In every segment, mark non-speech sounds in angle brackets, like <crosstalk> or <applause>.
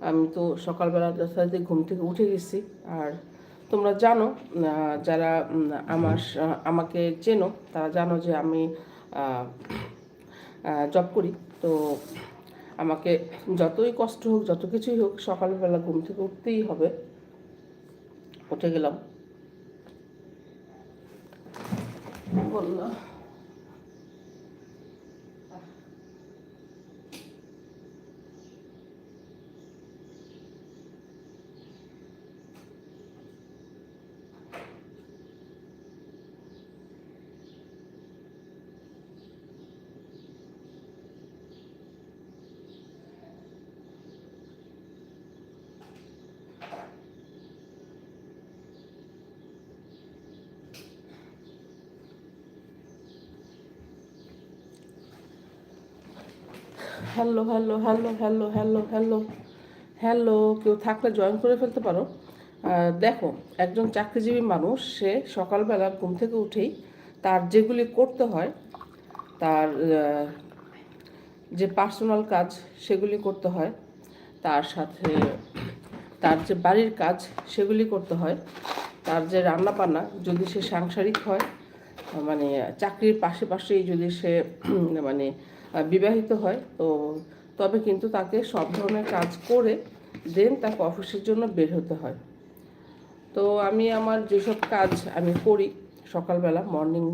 আমি তো সকালবেলা যথারীতি ঘুম থেকে উঠে গেছি। আর তোমরা জানো যারা আমার আমাকে চেনো, তারা জানো যে আমি জব করি। তো আমাকে যতই কষ্ট হোক, যত কিছুই হোক, সকালবেলা ঘুম থেকে উঠতেই হবে। উঠে গেলাম। বললাম। Hello hello hello hello hello hello hello, কেউ থাকলে জয়েন করে ফেলতে পারো। দেখো, একজন চাকরিজীবী মানুষ, সে সকালবেলা ঘুম থেকে উঠেই তার যেগুলি করতে হয়, তার যে পার্সোনাল কাজ সেগুলি করতে হয়, তার সাথে তার যে বাড়ির কাজ সেগুলি করতে হয়, তার যে রান্না বান্না যদি সে সাংসারিক হয় মানে চাকরির পাশে পাশেই যদি সে মানে বিবাহিত হয়, তো তবে কিন্তু তাকে সব ধরনের কাজ করে দেন তাকে অফিসের জন্য বের হতে হয়। তো আমি আমার যেসব কাজ আমি করি, সকালবেলা মর্নিং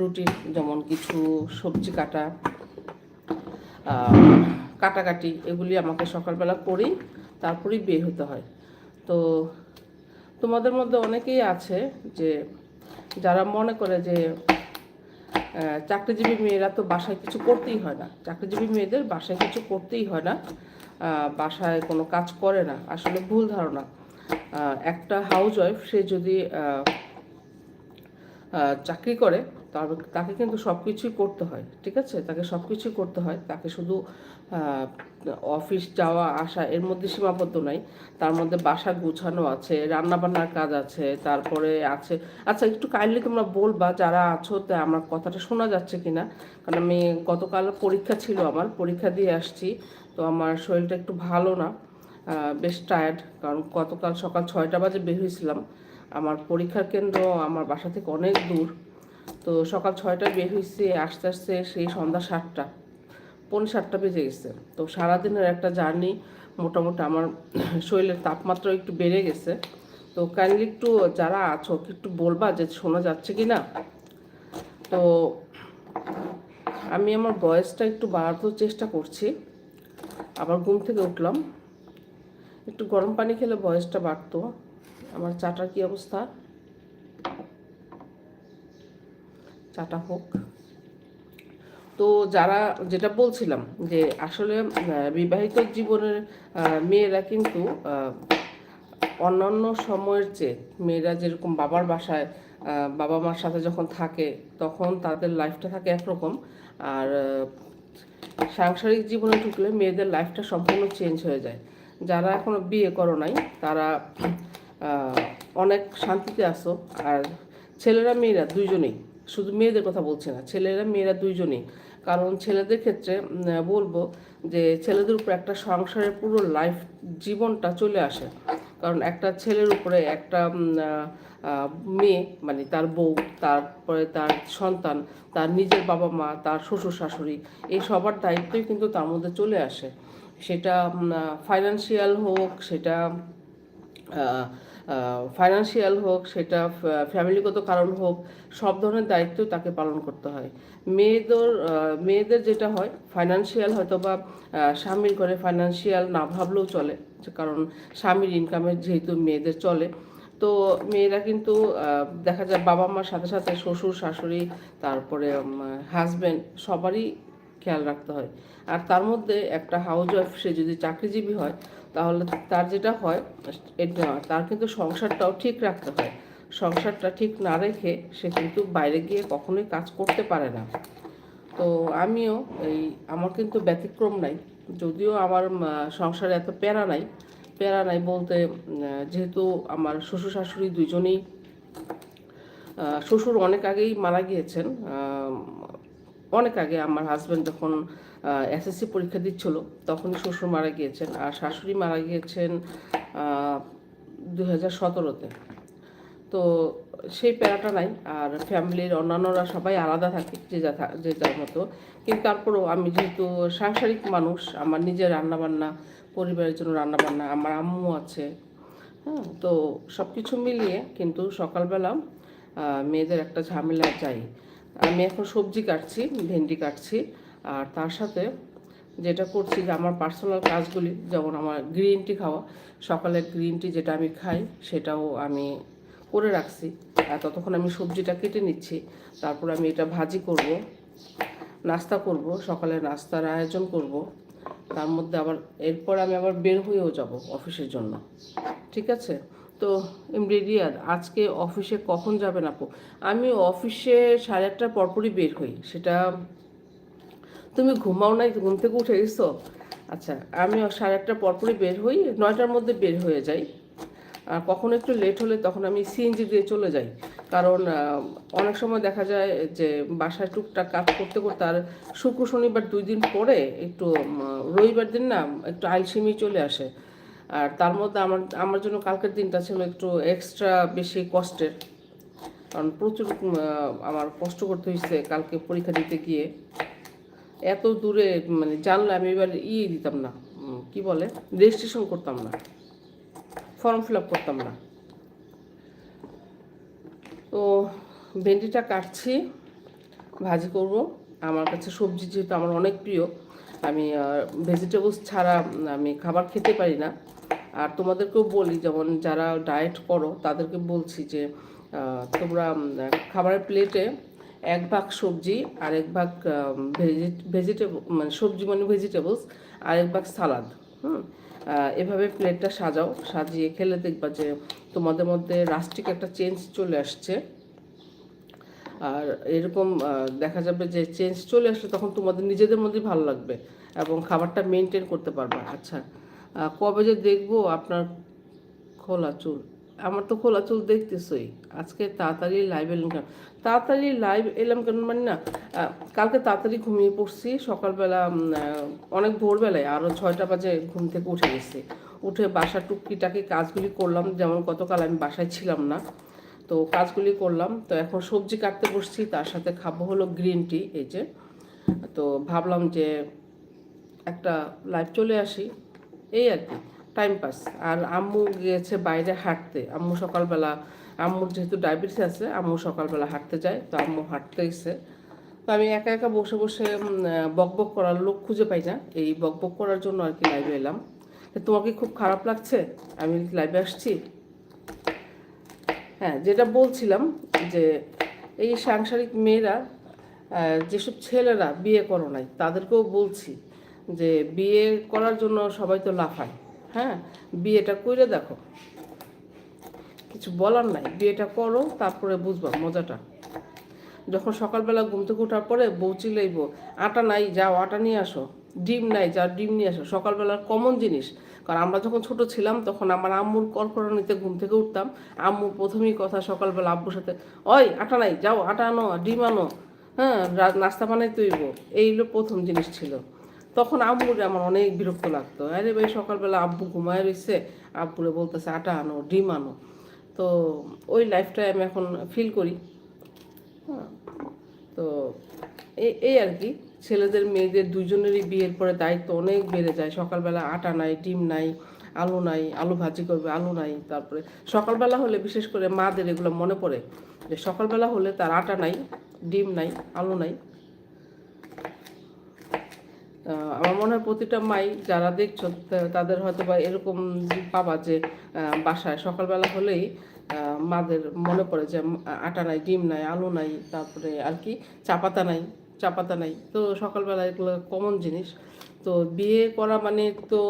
রুটিন যেমন কিছু সবজি কাটা কাটাকাটি এগুলি আমাকে সকালবেলা করেই তারপরেই বের হতে হয়। তো তোমাদের মধ্যে অনেকেই আছে যে, যারা মনে করে যে চাকরিজীবী মেয়েরা তো বাসায় কিছু করতেই হয় না। চাকরিজীবী মেয়েদের বাসায় কিছু করতেই হয় না। বাসায় কোনো কাজ করে না। আসলে ভুল ধারণা। একটা হাউস ওয়াইফ সে যদি চাকরি করে তবে তাকে কিন্তু সব কিছুই করতে হয়, ঠিক আছে? তাকে সব কিছুই করতে হয়। তাকে শুধু অফিস যাওয়া, আসা এর মধ্যে সীমাবদ্ধ নাই। তার মধ্যে বাসা গুছানো আছে, রান্নাবান্নার কাজ আছে, তারপরে আছে। আচ্ছা একটু কাইন্ডলি তোমরা বলবা, যারা আছো তা আমার কথাটা শোনা যাচ্ছে কিনা? কারণ আমি গতকাল পরীক্ষা ছিল আমার, পরীক্ষা দিয়ে আসছি, তো আমার শরীরটা একটু ভালো না বেশ টায়ার্ড কারণ গতকাল সকাল ছয়টা বাজে বের হয়েছিলাম। আমার পরীক্ষার কেন্দ্র আমার বাসা থেকে অনেক দূর। তো সকাল ছয়টায় বের হয়েছে আস্তে আস্তে সেই সন্ধ্যা সাতটা, পৌনে সাতটা বেজে গেছে। তো সারাদিনের একটা জার্নি মোটামুটি আমার <clears throat> শরীরের তাপমাত্রা একটু বেড়ে গেছে। তো কাইন্ডলি একটু যারা আছো একটু বলবা যে শোনা যাচ্ছে কি না তো আমি আমার বয়সটা একটু বাড়ানোর চেষ্টা করছি। আবার ঘুম থেকে উঠলাম। একটু গরম পানি খেলে বয়সটা বাড়তো। আমার চাটার কি অবস্থা? চাটা হোক। তো যারা যেটা বলছিলাম যে আসলে বিবাহিত জীবনের মেয়েরা কিন্তু অন্যান্য সময়ের চেয়ে মেয়েরা যেরকম বাবার বাসায় বাবা মার সাথে যখন থাকে তখন তাদের লাইফটা থাকে একরকম। আর সাংসারিক জীবনে ঢুকলে মেয়েদের লাইফটা সম্পূর্ণ চেঞ্জ হয়ে যায়। যারা এখনও বিয়ে করো নাই, তারা অনেক শান্তিতে আসো আর ছেলেরা, মেয়েরা দুইজনেই। শুধু মেয়েদের কথা বলছে না, ছেলেরা, মেয়েরা দুইজনেই। কারণ ছেলেদের ক্ষেত্রে বলব যে ছেলেদের উপর একটা সংসারের পুরো লাইফ জীবনটা চলে আসে। কারণ একটা ছেলের উপরে একটা মেয়ে মানে তার বউ, তারপরে তার সন্তান, তার নিজের বাবা মা, তার শ্বশুর শাশুড়ি, এই সবার দায়িত্বই কিন্তু তার মধ্যে চলে আসে। সেটা ফাইন্যান্সিয়াল হোক, সেটা ফাইন্যান্সিয়াল হোক, সেটা ফ্যামিলিগত কারণ হোক, সব ধরনের দায়িত্ব তাকে পালন করতে হয়। মেয়েদের মেয়েদের যেটা হয় ফাইন্যান্সিয়াল হয়তো বা স্বামীর ঘরে ফাইন্যান্সিয়াল না ভাবলেও চলে কারণ স্বামীর ইনকামের যেহেতু মেয়েদের চলে। তো মেয়েরা কিন্তু দেখা যায় বাবা মার সাথে সাথে শ্বশুর, শাশুড়ি, তারপরে হাজব্যান্ড সবারই খেয়াল রাখতে হয়। আর তার মধ্যে একটা হাউস ওয়াইফ সে যদি চাকরিজীবী হয় তাহলে তার যেটা হয়, এটা তার কিন্তু সংসারটাও ঠিক রাখতে হয়। সংসারটা ঠিক না রেখে সে কিন্তু বাইরে গিয়ে কখনোই কাজ করতে পারে না। তো আমিও এই, আমার কিন্তু ব্যতিক্রম নাই। যদিও আমার সংসারে এত প্যারা নাই। প্যারা নাই বলতে যেহেতু আমার শ্বশুর শাশুড়ি দুজনেই শ্বশুর অনেক আগেই মারা গিয়েছেন। অনেক আগে আমার হাজব্যান্ড যখন এসএসসি পরীক্ষা দিচ্ছিল, তখনই শ্বশুর মারা গিয়েছেন আর শাশুড়ি মারা গিয়েছেন দু হাজার সতেরোতে। তো সেই প্যারাটা নাই, আর ফ্যামিলির অন্যান্যরা সবাই আলাদা থাকে, যে যা যে যার মতো। কিন্তু তারপরেও আমি যেহেতু সাংসারিক মানুষ, আমার নিজের রান্নাবান্না, পরিবারের জন্য রান্নাবান্না, আমার আম্মু আছে হ্যাঁ তো সব কিছু মিলিয়ে কিন্তু সকালবেলা মেয়েদের একটা ঝামেলা চাই আমি এখন সবজি কাটছি, ভেন্ডি কাটছি আর তার সাথে যেটা করছি যে আমার পার্সোনাল কাজগুলি, যেমন আমার গ্রিন টি খাওয়া, সকালে গ্রিন টি যেটা আমি খাই, সেটাও আমি করে রাখছি। আর ততক্ষণ আমি সবজিটা কেটে নিচ্ছি, তারপর আমি এটা ভাজি করব, নাস্তা করব, সকালে নাস্তার আয়োজন করব। তার মধ্যে আবার এরপর আমি আবার বের হয়েও যাব অফিসের জন্য। ঠিক আছে? তো ইমরিডিয়ার আজকে অফিসে কখন যাবেন আপু? আমি অফিসে সাড়ে আটটার পরপরই বের হই, সেটা তুমি ঘুমাও নাই, ঘুম থেকে উঠে গেছো আচ্ছা আমি সাড়ে আটটার পরপরই বের হই, নয়টার মধ্যে বের হয়ে যাই। আর কখনো একটু লেট হলে তখন আমি সিএনজি দিয়ে চলে যাই। কারণ অনেক সময় দেখা যায় যে বাসায় টুকটাক কাজ করতে করতে আর শুক্র, শনিবার দুই দিন পরে একটু রবিবার দিন না একটু আলসেমি চলে আসে। আর তার মধ্যে আমার আমার জন্য কালকের দিনটা ছিল একটু এক্সট্রা বেশি কষ্টের। কারণ প্রচুর আমার কষ্ট করতে হয়েছে কালকে পরীক্ষা দিতে গিয়ে। এত দূরে মানে জানলে আমি এবার ইয়ে দিতাম না কি বলে রেজিস্ট্রেশন করতাম না ফর্ম ফিল আপ করতাম না। তো ভেন্ডিটা কাটছি, ভাজি করব। আমার কাছে সবজি যেহেতু আমার অনেক প্রিয়, আমি ভেজিটেবলস ছাড়া আমি খাবার খেতে পারি না। আর তোমাদেরকেও বলি, যেমন যারা ডায়েট করো, তাদেরকে বলছি যে তোমরা খাবারের প্লেটে এক ভাগ সবজি আর এক ভাগ ভেজিটেবল মানে সবজি মানে ভেজিটেবলস আর এক ভাগ সালাদ হুম? এভাবে প্লেটটা সাজাও, সাজিয়ে খেলে দেখবা যে তোমাদের মধ্যে রাস্টিক একটা চেঞ্জ চলে আসছে। আর এরকম দেখা যাবে যে চেঞ্জ চলে আসলে তখন তোমাদের নিজেদের মধ্যেই ভালো লাগবে এবং খাবারটা মেনটেন করতে পারবে। আচ্ছা কবে যে দেখব আপনার খোলা চুল? আমার তো খোলা চুল দেখতেছই। আজকে তাড়াতাড়ি লাইভ এলাম কেন? তাড়াতাড়ি লাইভ এলাম কেন মানে না কালকে তাড়াতাড়ি ঘুমিয়ে পড়ছি। সকালবেলা অনেক ভোরবেলায় আরও ছয়টা বাজে ঘুম থেকে উঠে গেছি। উঠে বাসা টুকিটাকি কাজগুলি করলাম। যেমন গতকাল আমি বাসায় ছিলাম না, তো কাজগুলি করলাম। তো এখন সবজি কাটতে বসছি, তার সাথে খাব হলো গ্রিন টি এই যে। তো ভাবলাম যে একটা লাইভ চলে আসি। এই আর কি। টাইম পাস আর আম্মু গিয়েছে বাইরে হাঁটতে। আম্মু সকালবেলা, আম্মুর যেহেতু ডায়াবেটিস আছে, আম্মু সকালবেলা হাঁটতে যায়, তো আম্মু হাঁটতে এসে তো আমি একা একা বসে বসে বকবক করার লোক খুঁজে পাই না। এই বকবক করার জন্য আর কি লাইভে এলাম। তোমাকে খুব খারাপ লাগছে? আমি লাইভে আসছি? হ্যাঁ যেটা বলছিলাম যে এই সাংসারিক মেয়েরা যেসব ছেলেরা বিয়ে করো নাই, তাদেরকেও বলছি যে বিয়ে করার জন্য সবাই তো লাফায়। হ্যাঁ বিয়েটা করে দেখো। কিছু বলার নাই, বিয়েটা করো, তারপরে বুঝবা মজাটা। যখন সকালবেলা ঘুম থেকে ওঠার পরে বউ চিলাইব আটা নাই, যাও, আটা নিয়ে আসো। ডিম নাই, যাও, ডিম নিয়ে আসো। সকালবেলার কমন জিনিস। কারণ আমরা যখন ছোট ছিলাম, তখন আমার আম্মুর কলকরণিতে ঘুম থেকে উঠতাম। আম্মু প্রথমেই কথা সকালবেলা আব্বুর সাথে, ওই, আটা নাই, যাও, আটা আনো, ডিম আনো হ্যাঁ নাস্তা বানাই তৈব এই হলো প্রথম জিনিস ছিল। তখন আম্মুরে আমার অনেক বিরক্ত লাগতো। আরে ভাই, সকালবেলা আব্বু ঘুমায় রয়েছে আব্বুরে বলতেছে, আটা আনো, ডিম আনো। তো ওই লাইফটাই আমি এখন ফিল করি। হ্যাঁ তো এই আর কি। ছেলেদের, মেয়েদের দুজনেরই বিয়ের পরে দায়িত্ব অনেক বেড়ে যায়। সকালবেলা আটা নাই, ডিম নাই, আলু নাই, আলু ভাজি করবে, আলু নাই, তারপরে সকালবেলা হলে বিশেষ করে মাদের এগুলো মনে পড়ে যে সকালবেলা হলে তার আটা নাই, ডিম নাই, আলু নাই। আমার মনে হয় প্রতিটা মাই যারা দেখছ তাদের হয়তো বা এরকম পাবা যে বাসায় সকালবেলা হলেই মাদের মনে পড়ে যে আটা নাই, ডিম নাই, আলু নাই, তারপরে আর কি চা পাতা নাই চা পাতা নাই। তো সকালবেলা এগুলো কমন জিনিস। তো বিয়ে করা মানে তো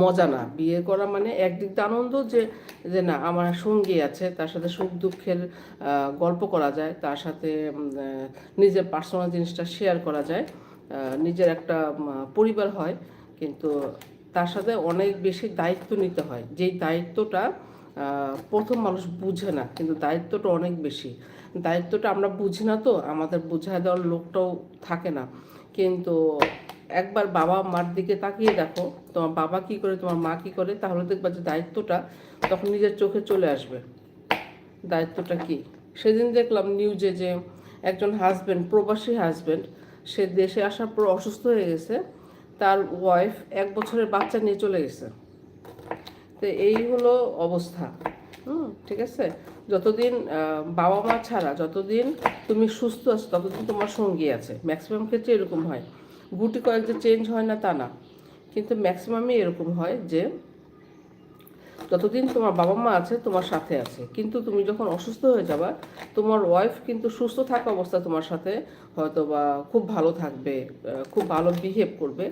মজা না। বিয়ে করা মানে একদিক দিয়ে আনন্দ যে যে না, আমার সঙ্গী আছে, তার সাথে সুখ দুঃখের গল্প করা যায়, তার সাথে নিজের পার্সোনাল জিনিসটা শেয়ার করা যায়। নিজের একটা পরিবার হয়, কিন্তু তার সাথে অনেক বেশি দায়িত্ব নিতে হয়। যেই দায়িত্বটা প্রথম মানুষ বুঝে না, কিন্তু দায়িত্বটা অনেক বেশি। দায়িত্বটা আমরা বুঝি না তো, আমাদের বুঝায় দেওয়ার লোকটাও থাকে না। কিন্তু একবার বাবা মার দিকে তাকিয়ে দেখো, তোমার বাবা কি করে, তোমার মা কি করে, তাহলে দেখবা যে দায়িত্বটা তখন নিজের চোখে চলে আসবে। দায়িত্বটা কি? সেদিন দেখলাম নিউজে যে একজন হাজব্যান্ড প্রবাসী হাজব্যান্ড সে দেশে আসার পর অসুস্থ হয়ে গেছে। তার ওয়াইফ এক বছরের বাচ্চা নিয়ে চলে গেছে। তো এই হলো অবস্থা। হুম, ঠিক আছে? যতদিন বাবা মা ছাড়া, যতদিন তুমি সুস্থ আছো, ততদিন তোমার সঙ্গী আছে। ম্যাক্সিমাম ক্ষেত্রে এরকম হয়। গুটি কয়েক যে চেঞ্জ হয় না তা না। কিন্তু ম্যাক্সিমামই এরকম হয় যে যতদিন তোমার বাবা মা আছে, তোমার সাথে আছে। কিন্তু তুমি যখন অসুস্থ হয়ে যাবা, তোমার ওয়াইফ কিন্তু সুস্থ থাকা অবস্থা তোমার সাথে হয়তো বা খুব ভালো থাকবে খুব ভালো বিহেভ করবে।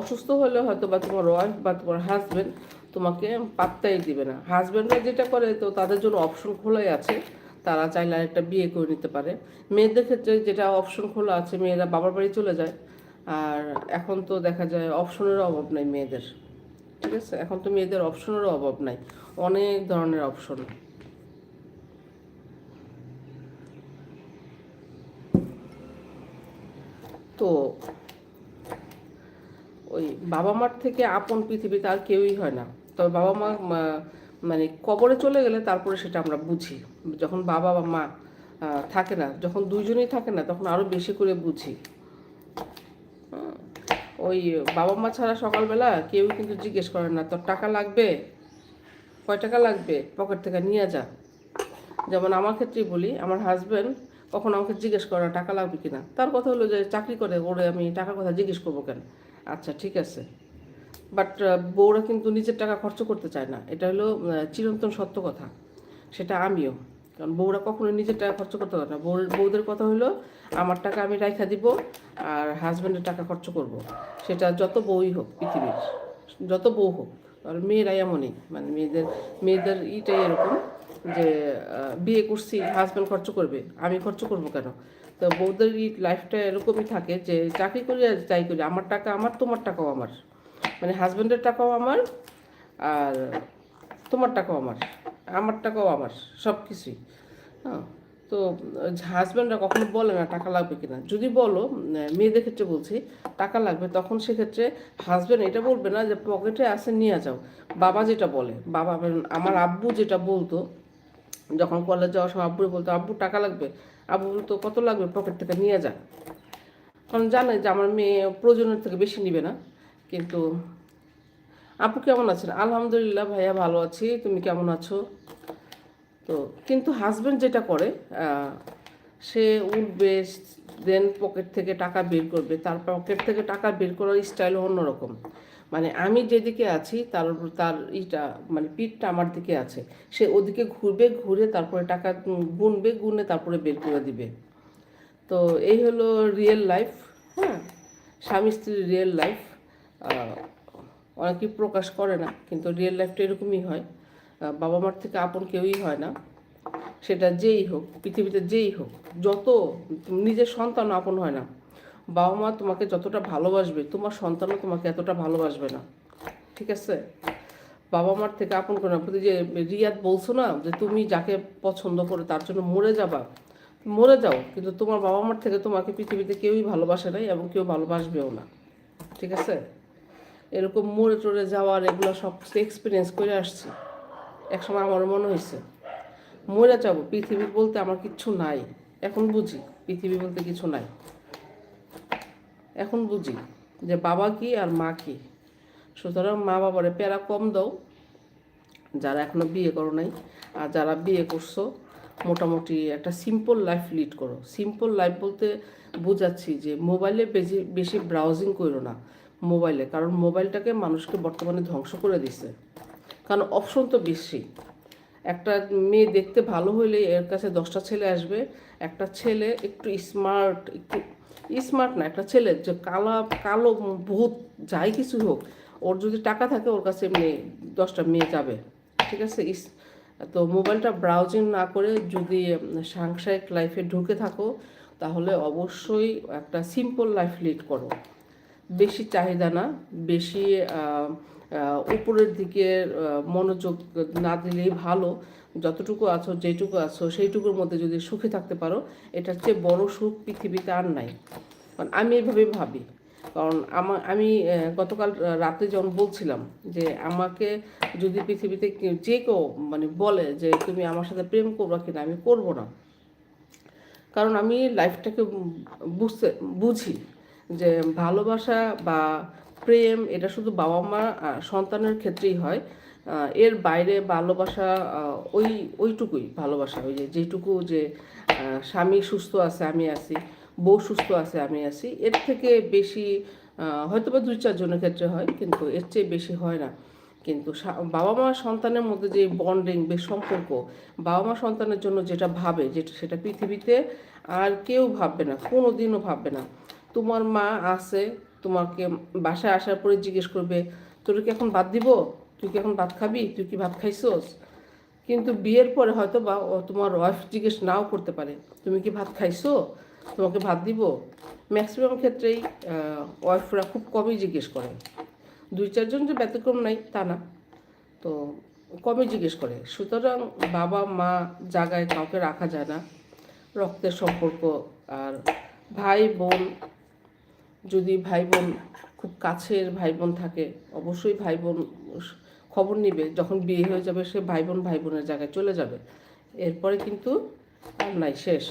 অসুস্থ হলে হয়তো বা তোমার ওয়াইফ বা তোমার হাজবেন্ড তোমাকে পাত্তাই দিবে না। হাজব্যান্ডরা যেটা করে, তো তাদের জন্য অপশন খোলাই আছে। তারা চাইলে আরেকটা বিয়ে করে নিতে পারে। মেয়েদের ক্ষেত্রে যেটা অপশন খোলা আছে, মেয়েরা বাবার বাড়ি চলে যায়। আর এখন তো দেখা যায় অপশনেরও অভাব নাই মেয়েদের। ঠিক আছে? এখন তো মেয়েদের অপশনেরও অভাব নাই। অনেক ধরনের অপশন তো ওই বাবা মার থেকে আপন পৃথিবীতে আর কেউই হয় না। তবে বাবা মা মানে কবরে চলে গেলে তারপরে সেটা আমরা বুঝি। যখন বাবা বা মা থাকে না, যখন দুইজনেই থাকে না, তখন আরও বেশি করে বুঝি। ওই বাবা মা ছাড়া সকালবেলা কেউ কিন্তু জিজ্ঞেস করে না, তোর টাকা লাগবে? কয় টাকা লাগবে? পকেট থেকে নিয়ে যা। যেমন আমার ক্ষেত্রেই বলি, আমার হাজব্যান্ড কখন আমাকে জিজ্ঞেস করে টাকা লাগবে কিনা? তার কথা হলো যে, চাকরি করে, ওরে আমি টাকার কথা জিজ্ঞেস করব কেন? আচ্ছা ঠিক আছে। বাট বউরা কিন্তু নিজের টাকা খরচ করতে চায় না। এটা হলো চিরন্তন সত্য কথা। সেটা আমিও। কারণ বউরা কখনো নিজের টাকা খরচ করতে পারে না। বউ বউদের কথা হলো, আমার টাকা আমি রাইখা দিব আর হাজব্যান্ডের টাকা খরচ করব। সেটা যত বউই হোক পৃথিবীর, যত বউ হোক, আর মেয়েরা এমনই মানে মেয়েদের মেয়েদের ইটাই এরকম যে বিয়ে করছি হাজব্যান্ড খরচ করবে, আমি খরচ করব কেন? তো বউদের ই লাইফটা এরকমই থাকে যে চাকরি করি আর যাই করি, আমার টাকা আমার, তোমার টাকাও আমার। মানে হাজব্যান্ডের টাকাও আমার আর তোমার টাকাও আমার। আমার টাকাও আমার সব কিছুই হ্যাঁ তো হাজব্যান্ডরা কখনো বলে না টাকা লাগবে কিনা। যদি বলো মেয়েদের ক্ষেত্রে বলছি, টাকা লাগবে, তখন সেক্ষেত্রে হাজব্যান্ড এটা বলবে না যে পকেটে আছে, নিয়ে যাও। বাবা যেটা বলে, বাবা আমার আব্বু যেটা বলতো, যখন কলেজ যাওয়ার সময় আব্বু বলতো, আব্বু, টাকা লাগবে? আব্বু বলতো, কত লাগবে? পকেট থেকে নিয়ে যা। কারণ জানে যে, আমার মেয়ে প্রয়োজনের থেকে বেশি নিবে না। কিন্তু আপু কেমন আছেন? আলহামদুলিল্লাহ ভাইয়া ভালো আছি। তুমি কেমন আছো? তো, কিন্তু হাজব্যান্ড যেটা করে সে উঠবে দেন পকেট থেকে টাকা বের করবে। তার পকেট থেকে টাকা বের করার স্টাইল অন্যরকম। মানে আমি যেদিকে আছি, তার তার ইটা মানে পিঠটা আমার দিকে আছে। সে ওদিকে ঘুরবে, ঘুরে তারপরে টাকা গুনবে, গুনে তারপরে বের করে দিবে। তো এই হলো রিয়েল লাইফ হ্যাঁ? স্বামী স্ত্রীর রিয়েল লাইফ অনেকেই প্রকাশ করে না, কিন্তু রিয়েল লাইফটা এরকমই হয়। বাবা মার থেকে আপন কেউই হয় না। সেটা যেই হোক, পৃথিবীতে যেই হোক, যত নিজের সন্তান আপন হয় না। বাবা মা তোমাকে যতটা ভালোবাসবে, তোমার সন্তানও তোমাকে এতটা ভালোবাসবে না। ঠিক আছে? বাবা মার থেকে আপন করে না। যে রিয়াদ বলছো না, যে তুমি যাকে পছন্দ করে তার জন্য মরে যাবা। মরে যাও, কিন্তু তোমার বাবা মার থেকে তোমাকে পৃথিবীতে কেউই ভালোবাসে নাই এবং কেউ ভালোবাসবেও না। ঠিক আছে? এরকম মরে টরে যাওয়ার এগুলো সব এক্সপিরিয়েন্স করে আসছি। একসময় আমার মনে হয়েছে, মরে যাব পৃথিবী বলতে আমার কিচ্ছু নাই, এখন বুঝি পৃথিবী বলতে কিছু নাই। এখন বুঝি যে বাবা কি আর মা কি। সুতরাং মা বাবারে প্যারা কম দাও, যারা এখনও বিয়ে করো নাই আর যারা বিয়ে করছ, মোটামুটি একটা সিম্পল লাইফ লিড করো। সিম্পল লাইফ বলতে বোঝাচ্ছি যে মোবাইলে বেশি বেশি ব্রাউজিং করো না। মোবাইলে, কারণ মোবাইলটাকে মানুষকে বর্তমানে ধ্বংস করে দিছে। কারণ অপশন তো বেশি। একটা মেয়ে দেখতে ভালো হলে এর কাছে দশটা ছেলে আসবে। একটা ছেলে একটু স্মার্ট একটু স্মার্ট না, একটা ছেলে যে কালা, কালো ভূত, যাই কিছু হোক, ওর যদি টাকা থাকে ওর কাছে মেয়ে দশটা মেয়ে যাবে। ঠিক আছে? তো মোবাইলটা ব্রাউজিং না করে যদি সাংসারিক লাইফে ঢুকে থাকো, তাহলে অবশ্যই একটা সিম্পল লাইফ লিড করো। বেশি চাহিদা না, বেশি উপরের দিকে মনোযোগ না দিলেই ভালো। যতটুকু আছো, যেটুকু আছো, সেইটুকুর মধ্যে যদি সুখে থাকতে পারো, এটার চেয়ে বড় সুখ পৃথিবীতে আর নাই। কারণ আমি এইভাবেই ভাবি। কারণ আমার আমি গতকাল রাতে যখন বলছিলাম যে, আমাকে যদি পৃথিবীতে যে কেউ মানে বলে যে, তুমি আমার সাথে প্রেম করবা কিনা, আমি করব না। কারণ আমি লাইফটাকে বুঝতে, বুঝি। যে ভালোবাসা বা প্রেম, এটা শুধু বাবা মা সন্তানের ক্ষেত্রেই হয়। এর বাইরে ভালোবাসা ওই, ওইটুকুই ভালোবাসা। ওই যে যেটুকু যে স্বামী সুস্থ আছে, আমি আছি, বউ সুস্থ আছে, আমি আছি, এর থেকে বেশি হয়তো বা দুই চারজনের ক্ষেত্রে হয়, কিন্তু এর চেয়ে বেশি হয় না। কিন্তু বাবা মা সন্তানের মধ্যে যে বন্ডিং বেশ সম্পর্ক, বাবা মা সন্তানের জন্য যেটা ভাবে, যেটা, সেটা পৃথিবীতে আর কেউ ভাববে না কোনো দিনও ভাববে না। তোমার মা আছে, তোমাকে বাসায় আসার পরে জিজ্ঞেস করবে, তোর কি এখন ভাত দিব? তুই কি এখন ভাত খাবি? তুই কি ভাত খাইছোস? কিন্তু বিয়ের পরে হয়তো বা তোমার ওয়াইফ জিজ্ঞেস নাও করতে পারে, তুমি কি ভাত খাইছো? তোমাকে ভাত দিব? ম্যাক্সিমাম ক্ষেত্রেই ওয়াইফরা খুব কমই জিজ্ঞেস করে। দুই চারজন যে ব্যতিক্রম নাই, তা না। তো কমই জিজ্ঞেস করে। সুতরাং বাবা, মা জায়গায় কাউকে রাখা যায় না। রক্তের সম্পর্ক আর ভাই, বোন যদি ভাই বোন খুব কাছের ভাই বোন থাকে, অবশ্যই ভাই বোন খবর নিবে। যখন বিয়ে হয়ে যাবে, সে ভাই বোন ভাই বোনের জায়গায় চলে যাবে। এরপরে কিন্তু আর নাই, শেষ।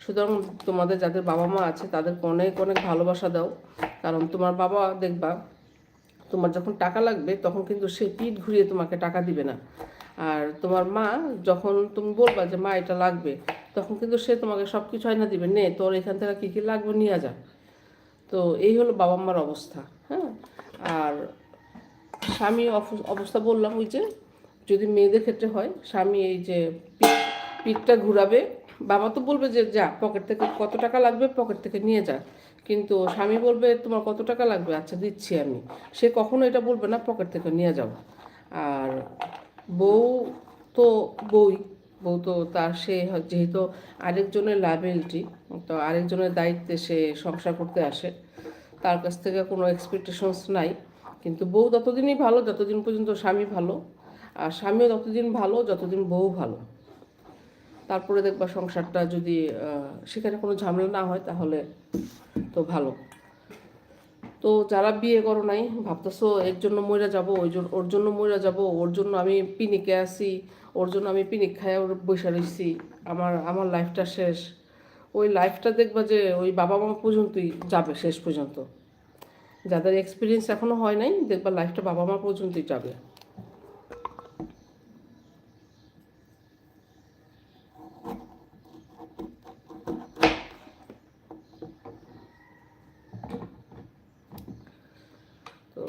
সুতরাং তোমাদের যাদের বাবা মা আছে, তাদেরকে অনেক অনেক ভালোবাসা দাও। কারণ তোমার বাবা, দেখবা, তোমার যখন টাকা লাগবে, তখন কিন্তু সে পিঠ ঘুরিয়ে তোমাকে টাকা দিবে না। আর তোমার মা, যখন তুমি বলবা যে, মা, এটা লাগবে, তখন কিন্তু সে তোমাকে সব কিছু আয়না দিবে। নে, তোর এখান থেকে কী কী লাগবে, নিয়ে যা। তো এই হলো বাবা মার অবস্থা হ্যাঁ? আর স্বামী অবস্থা বললাম ওই যে, যদি মেয়েদের ক্ষেত্রে হয়, স্বামী এই যে পিঠটা ঘুরাবে, বাবা তো বলবে যে, যা পকেট থেকে কত টাকা লাগবে পকেট থেকে নিয়ে যা। কিন্তু স্বামী বলবে, তোমার কত টাকা লাগবে? আচ্ছা দিচ্ছি আমি। সে কখনো এটা বলবে না পকেট থেকে নিয়ে যাও। আর বউ তো বউই বউ তো তার সে যেহেতু আরেকজনের লাইবিলিটি তো আরেকজনের দায়িত্বে সে সংসার করতে আসে। তার কাছ থেকে কোনো এক্সপেকটেশনস নাই। কিন্তু বউ ততদিনই ভালো, যতদিন পর্যন্ত স্বামী ভালো, আর স্বামীও ততদিন ভালো, যতদিন বউ ভালো। তারপরে দেখবা সংসারটা যদি সেখানে কোনো ঝামেলা না হয়, তাহলে তো ভালো। তো যারা বিয়ে করো নাই, ভাবতেছো এর জন্য মইরা যাব, ওই জন্য ওর জন্য মইরা যাব, ওর জন্য আমি পিনিকে আসি, ওর জন্য আমি পিনিক খায় ওর বসে রয়েছি আমার আমার লাইফটা শেষ। ওই লাইফটা দেখবা যে ওই বাবা মা পর্যন্তই যাবে শেষ পর্যন্ত। যাদের এক্সপিরিয়েন্স এখনও হয় নাই, দেখবা লাইফটা বাবা মা পর্যন্তই যাবে তো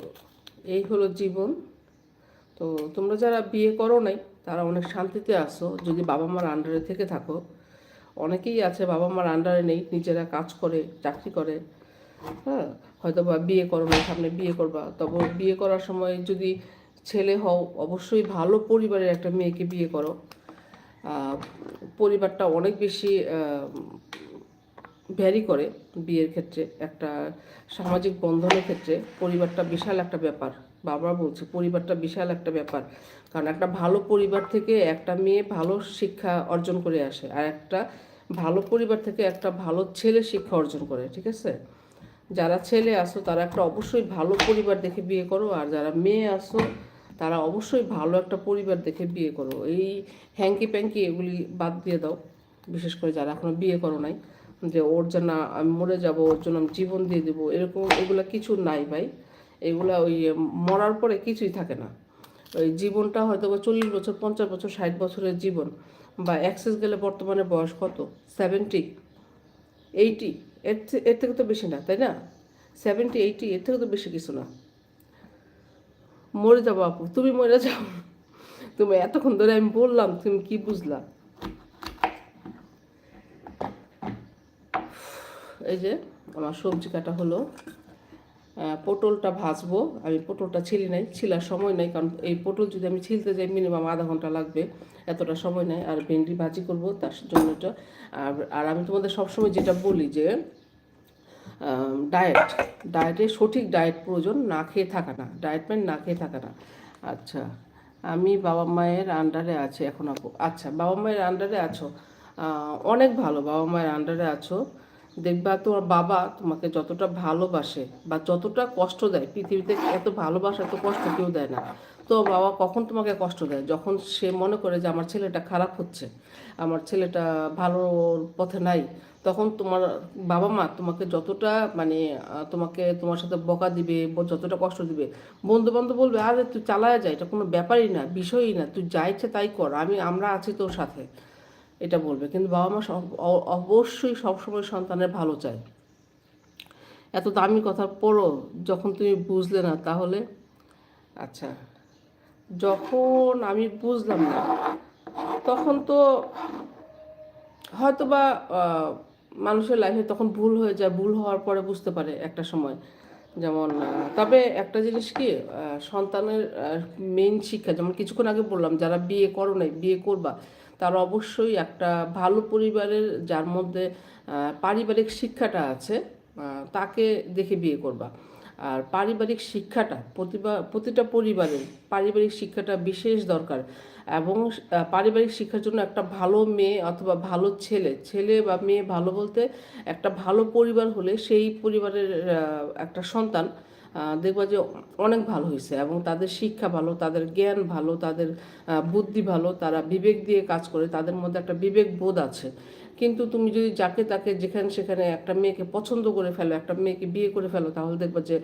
এই হলো জীবন। তো তোমরা যারা বিয়ে করো নাই, তারা অনেক শান্তিতে আসো যদি বাবা মার আন্ডারে থেকে থাকো, অনেকেই আছে বাবা মার আন্ডারে নেই, নিজেরা কাজ করে, চাকরি করে হ্যাঁ? হয়তো বা বিয়ে করো না সামনে বিয়ে করবা। তবে বিয়ে করার সময় যদি ছেলে হও, অবশ্যই ভালো পরিবারের একটা মেয়েকে বিয়ে করো। পরিবারটা অনেক বেশি ভ্যারি করে বিয়ের ক্ষেত্রে, একটা সামাজিক বন্ধনের ক্ষেত্রে পরিবারটা বিশাল একটা ব্যাপার। বাবা বলছে, পরিবারটা বিশাল একটা ব্যাপার। কারণ একটা ভালো পরিবার থেকে একটা মেয়ে ভালো শিক্ষা অর্জন করে আসে আর একটা ভালো পরিবার থেকে একটা ভালো ছেলে শিক্ষা অর্জন করে, ঠিক আছে? যারা ছেলে আসো তারা একটা অবশ্যই ভালো পরিবার দেখে বিয়ে করো আর যারা মেয়ে আসো তারা অবশ্যই ভালো একটা পরিবার দেখে বিয়ে করো। এই হ্যাঙ্কি প্যাঙ্কি এগুলি বাদ দিয়ে দাও, বিশেষ করে যারা এখনও বিয়ে করো নাই। যে ওর জন্য আমি মরে যাব, ওর জন্য আমি জীবন দিয়ে দেবো, এরকম এগুলা কিছু নাই ভাই। এগুলা ওই মরার পরে কিছুই থাকে না। ওই জীবনটা হয়তো বা চল্লিশ বছর, পঞ্চাশ বছর, ষাট বছরের জীবন। বা অ্যাক্সেস গেলে বর্তমানে বয়স কত? সেভেন্টি এইটি এর এর থেকে তো বেশি না, তাই না? সেভেন্টি এইটি এর থেকে তো বেশি কিছু না। মরে যাব আপু, তুমি মরে যাও। তুমি এতক্ষণ ধরে আমি বললাম, তুমি কি বুঝলা? এই যে আমার সবজি কাটা হলো। পটলটা ভাজবো। আমি পটলটা ছিলি নাই, ছিলার সময় নাই, কারণ এই পটল যদি আমি ছিলতে যাই মিনিমাম আধা ঘণ্টা লাগবে। এতটা সময় নেই, আর ভেন্ডি ভাজি করব, তার জন্য এটা। আর আর আমি তোমাদের সবসময় যেটা বলি যে ডায়েট ডায়েটে সঠিক ডায়েট প্রয়োজন, না খেয়ে থাকা না। ডায়েট মানে না খেয়ে থাকা না। আচ্ছা আমি বাবা মায়ের আন্ডারে আছি এখন আপু। আচ্ছা বাবা মায়ের আন্ডারে আছো। অনেক ভালো, বাবা মায়ের আন্ডারে আছো। দেখবা তোমার বাবা তোমাকে যতটা ভালোবাসে বা যতটা কষ্ট দেয়, পৃথিবীতে এত ভালোবাসা, এত কষ্ট কেউ দেয় না। তো বাবা কখন তোমাকে কষ্ট দেয়? যখন সে মনে করে যে আমার ছেলেটা খারাপ হচ্ছে, আমার ছেলেটা ভালো পথে নাই, তখন তোমার বাবা মা তোমাকে যতটা মানে তোমাকে তোমার সাথে বকা দিবে যতটা কষ্ট দিবে বন্ধু বান্ধব বলবে, আরে তুই চালায় যায় এটা কোনো ব্যাপারই না, বিষয়ই না, তুই যা ইচ্ছে তাই কর, আমি, আমরা আছি তোর সাথে। এটা বলবে। কিন্তু বাবা মা অবশ্যই সবসময় সন্তানের ভালো চায়। এত দামি কথা পড়ো, যখন তুমি বুঝলে না তাহলে। আচ্ছা যখন আমি বুঝলাম না, তখন তো হয়তো বা মানুষের লাইফে তখন ভুল হয়ে যায়, ভুল হওয়ার পরে বুঝতে পারে একটা সময়। যেমন তবে একটা জিনিস কি সন্তানের মেইন শিক্ষা, যেমন কিছুক্ষণ আগে বললাম, যারা বিয়ে করো নাই, বিয়ে করবা তারা অবশ্যই একটা ভালো পরিবারের, যার মধ্যে পারিবারিক শিক্ষাটা আছে তাকে দেখে বিয়ে করবা। আর পারিবারিক শিক্ষাটা, প্রতিভা, প্রতিটা পরিবারের পারিবারিক শিক্ষাটা বিশেষ দরকার এবং পারিবারিক শিক্ষার জন্য একটা ভালো মেয়ে অথবা ভালো ছেলে ছেলে বা মেয়ে ভালো বলতে একটা ভালো পরিবার হলে সেই পরিবারের একটা সন্তান দেখবা যে অনেক ভালো হয়েছে এবং তাদের শিক্ষা ভালো, তাদের জ্ঞান ভালো, তাদের বুদ্ধি ভালো, তারা বিবেক দিয়ে কাজ করে, তাদের মধ্যে একটা বিবেক বোধ আছে। কিন্তু তুমি যদি যাকে তাকে যেখানে সেখানে একটা মেয়েকে পছন্দ করে ফেলো, একটা মেয়েকে বিয়ে করে ফেলো, তাহলে দেখবা যে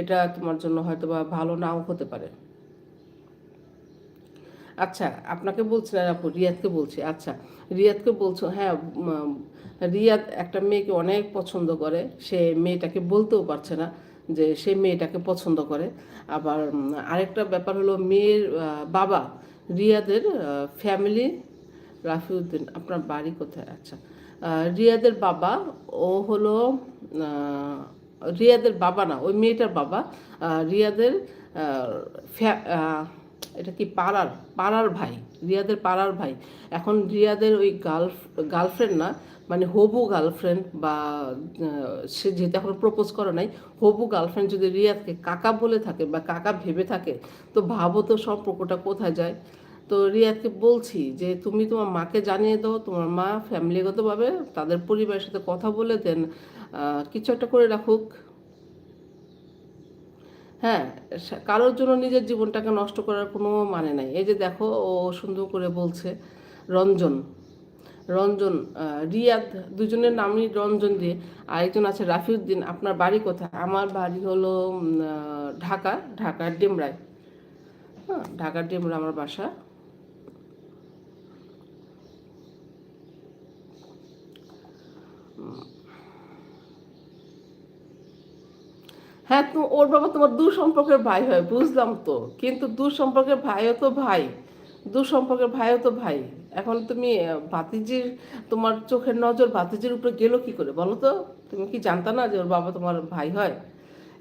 এটা তোমার জন্য হয়তো বা ভালো নাও হতে পারে। আচ্ছা আপনাকে বলছি না, আপু, রিয়াদকে বলছি। আচ্ছা রিয়াদকে বলছো হ্যাঁ রিয়াদ একটা মেয়েকে অনেক পছন্দ করে, সে মেয়েটাকে বলতেও পারছে না। যে সে মেয়েটাকে পছন্দ করে। আবার আরেকটা ব্যাপার হলো মেয়ের বাবা রিয়াদের ফ্যামিলি রাফিউদ্দিন, আপনার বাড়ি কোথায়? আচ্ছা রিয়াদের বাবা, ও হলো রিয়াদের বাবা না, ওই মেয়েটার বাবা রিয়াদের এটা কি পাড়ার পাড়ার ভাই, রিয়াদের পাড়ার ভাই। এখন রিয়াদের ওই গার্ল গার্লফ্রেন্ড না মানে হবু গার্লফ্রেন্ড বা সে যেহেতু এখন প্রপোজ করে নাই, হবু গার্লফ্রেন্ড যদি রিয়াদকে কাকা বলে থাকে বা কাকা ভেবে থাকে, তো ভাবো তো সম্পর্কটা কোথায় যায়। তো রিয়াদকে বলছি যে, তুমি তোমার মাকে জানিয়ে দাও, তোমার মা ফ্যামিলিগতভাবে তাদের পরিবারের সাথে কথা বলে দেন কিছু একটা করে রাখুক। হ্যাঁ কারোর জন্য নিজের জীবনটাকে নষ্ট করার কোনো মানে নাই। এই যে দেখো, ও সুন্দর করে বলছে, রঞ্জন রঞ্জন রিয়াদ, দুজনের নামই রঞ্জন দিয়ে। আরেকজন আছে রাফিউদ্দিন, আপনার বাড়ি কোথায়? আমার বাড়ি হলো ঢাকা, ঢাকার ডেমরায়। হ্যাঁ ঢাকার ডেমরা আমার বাসা। হ্যাঁ তো ওর বাবা তোমার দূর সম্পর্কের ভাই হয়, বুঝলাম তো। কিন্তু দূর সম্পর্কের ভাইও তো ভাই। দূর সম্পর্কের ভাইও তো ভাই। এখন তুমি ভাতিজির, তোমার চোখের নজর ভাতিজির উপরে গেল কি করে? বলো তো, তুমি কি জানতা না যে ওর বাবা তোমার ভাই হয়?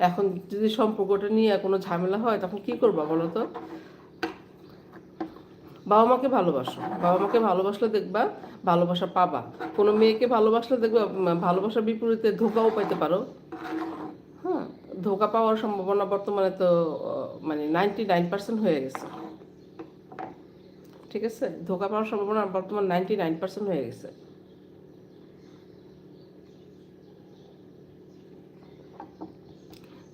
এখন যদি সম্পর্কটা নিয়ে কোনো ঝামেলা হয়, তখন কি করবা বলো তো? বাবা মাকে ভালোবাসো। বাবা মাকে ভালোবাসলে দেখবা ভালোবাসা পাবা। কোনো মেয়েকে ভালোবাসলে দেখবা ভালোবাসার বিপরীতে ধোকাও পাইতে পারো। হ্যাঁ ধোকা পাওয়ার সম্ভাবনা বর্তমানে তো মানে নাইনটি নাইন পার্সেন্ট হয়ে গেছে। ঠিক আছে? ধোকা পাওয়ার সম্ভাবনা বর্তমান নাইনটি নাইন পার্সেন্ট হয়ে গেছে।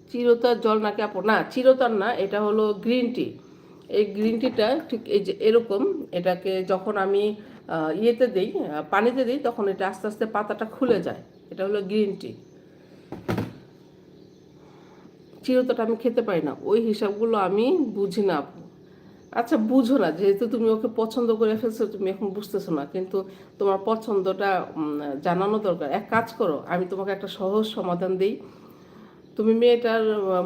চিরতার জল নাকি আপু না, চিরতার না, এটা হলো গ্রিন টি এই গ্রিন টিটা ঠিক এই যে এরকম, এটাকে যখন আমি ইয়েতে দিই পানিতে দিই, তখন এটা আস্তে আস্তে পাতাটা খুলে যায়। এটা হলো গ্রিন টি চিরতাটা আমি খেতে পারি না। ওই হিসাবগুলো আমি বুঝি না আপু। আচ্ছা বুঝো না, যেহেতু তুমি ওকে পছন্দ করে ফেলছো, তুমি এখন বুঝতেছো না, কিন্তু তোমার পছন্দটা জানানো দরকার। এক কাজ করো, আমি তোমাকে একটা সহজ সমাধান দিই। তুমি মেয়েটার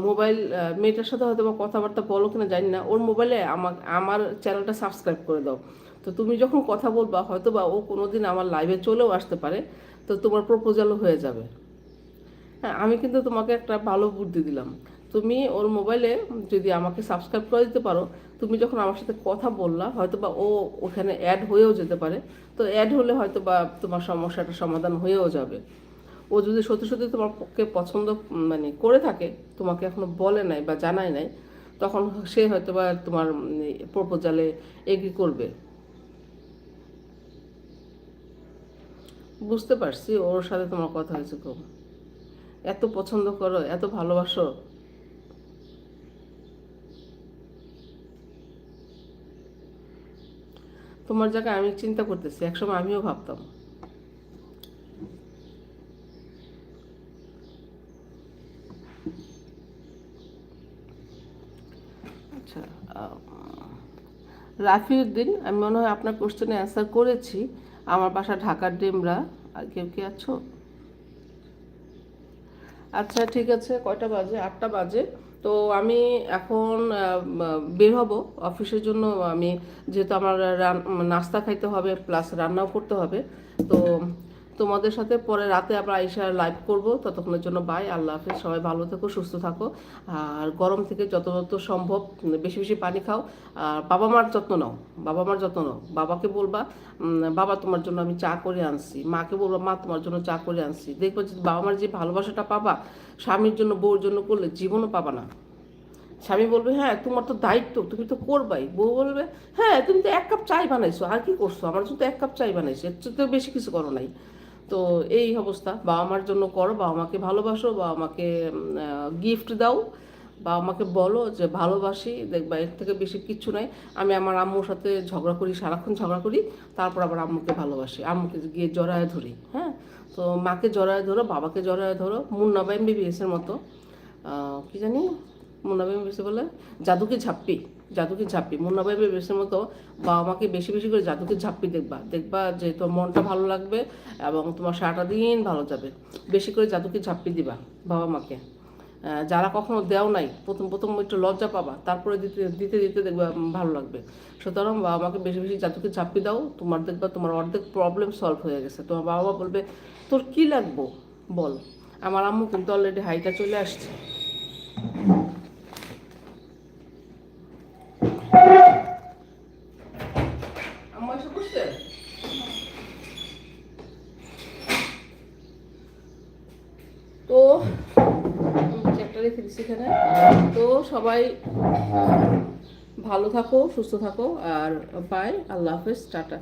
মোবাইল মেয়েটার সাথে হয়তো বা কথাবার্তা বলো কিনা, জানি না, ওর মোবাইলে আমার আমার চ্যানেলটা সাবস্ক্রাইব করে দাও। তো তুমি যখন কথা বলবা, হয়তো বা ও কোনো দিন আমার লাইভে চলেও আসতে পারে, তো তোমার প্রপোজালও হয়ে যাবে। হ্যাঁ আমি কিন্তু তোমাকে একটা ভালো বুদ্ধি দিলাম। তুমি ওর মোবাইলে যদি আমাকে সাবস্ক্রাইব করে দিতে পারো, তুমি যখন আমার সাথে কথা বললা হয়তো বা ও ওখানে অ্যাড হয়েও যেতে পারে। তো অ্যাড হলে হয়তো বা তোমার সমস্যাটা সমাধান হয়েও যাবে। ও যদি সত্যি সত্যি তোমাকে পছন্দ মানে করে থাকে, তোমাকে এখনও বলে নাই বা জানায় নাই, তখন সে হয়তো বা তোমার প্রপোজালে এগ্রি করবে। বুঝতে পারছি ওর সাথে তোমার কথা হয়েছে খুব। এত পছন্দ করো, এত ভালোবাসো। তোমার জায়গায় আমি চিন্তা করতেছি, একসময় আমিও ভাবতাম। আচ্ছা রাফিউদ্দিন আমি মনে হয় আপনার কোশ্চেনে অ্যান্সার করেছি। আমার বাসা ঢাকার ডেমরা, আর কেউ কি আছো? আচ্ছা ঠিক আছে, কয়টা বাজে? আটটা বাজে। তো আমি এখন বের হব অফিসের জন্য। আমি যেহেতু আমার নাস্তা খাইতে হবে প্লাস রান্নাও করতে হবে। তো তোমাদের সাথে পরে রাতে আমরা আইসা লাইভ করব। ততক্ষণের জন্য বাই আল্লাহ হাফিজ, সবাই ভালো থেকো, সুস্থ থাকো। আর গরম থেকে যত যত সম্ভব বেশি বেশি পানি খাও। আর বাবা মার যত্ন নাও, বাবা মার যত্ন নাও। বাবাকে বলবা বাবা তোমার জন্য আমি চা করে আনছি। মাকে বলবা, মা, তোমার জন্য চা করে আনছি। দেখবে যে বাবা মার যে ভালোবাসাটা পাবা, স্বামীর জন্য, বউর জন্য করলে জীবনও পাবা না। স্বামী বলবে হ্যাঁ তোমার তো দায়িত্ব, তুমি তো করবাই। বউ বলবে হ্যাঁ তুমি তো এক কাপ চাই বানাইছো, আর কি করছ? আমার জন্য তো এক কাপ চাই বানাইছো, এর তো বেশি কিছু করো নাই। তো এই অবস্থা। বাবা মার জন্য করো বাবা মাকে ভালোবাসো বাবা মাকে গিফট দাও বাবা মাকে বলো যে ভালোবাসি, দেখবা এর থেকে বেশি কিচ্ছু নাই। আমি আমার আম্মুর সাথে ঝগড়া করি, সারাক্ষণ ঝগড়া করি, তারপর আবার আম্মুকে ভালোবাসি। আম্মুকে গিয়ে জড়ায় ধরি হ্যাঁ? তো মাকে জড়ায় ধরো, বাবাকে জড়ায় ধরো, মুন্না বাইম বিবিএসের মতো। কি জানি? মুন্নাবাই বেশি বলে? জাদুকে ঝাপ্পি জাদুকে ঝাপ্পি মুন্নাবাই বেশির মতো বাবা মাকে বেশি বেশি করে জাদুকে ঝাপ্পি দেখবা। দেখবা যে তোমার মনটা ভালো লাগবে এবং তোমার সারাটা দিন ভালো যাবে। বেশি করে জাদুকে ঝাপ্পি দিবা বাবা মাকে। যারা কখনো দেও নাই, প্রথম প্রথম একটু লজ্জা পাবা, তারপরে দিতে দিতে দিতে দেখবা ভালো লাগবে। সুতরাং বাবা মাকে বেশি বেশি জাদুকে ঝাপ্পি দাও, তোমার দেখবা তোমার অর্ধেক প্রবলেম সলভ হয়ে গেছে। তোমার বাবা মা বলবে, তোর কি লাগবো? বল। আমার আম্মু কিন্তু অলরেডি হাইটা চলে আসছে আম্মা এসে বসছে? তো চ্যাপ্টার রেখে দিচ্ছি এখানে তো সবাই ভালো থাকো সুস্থ থাকো আর বাই আল্লাহ হাফেজ টাটা।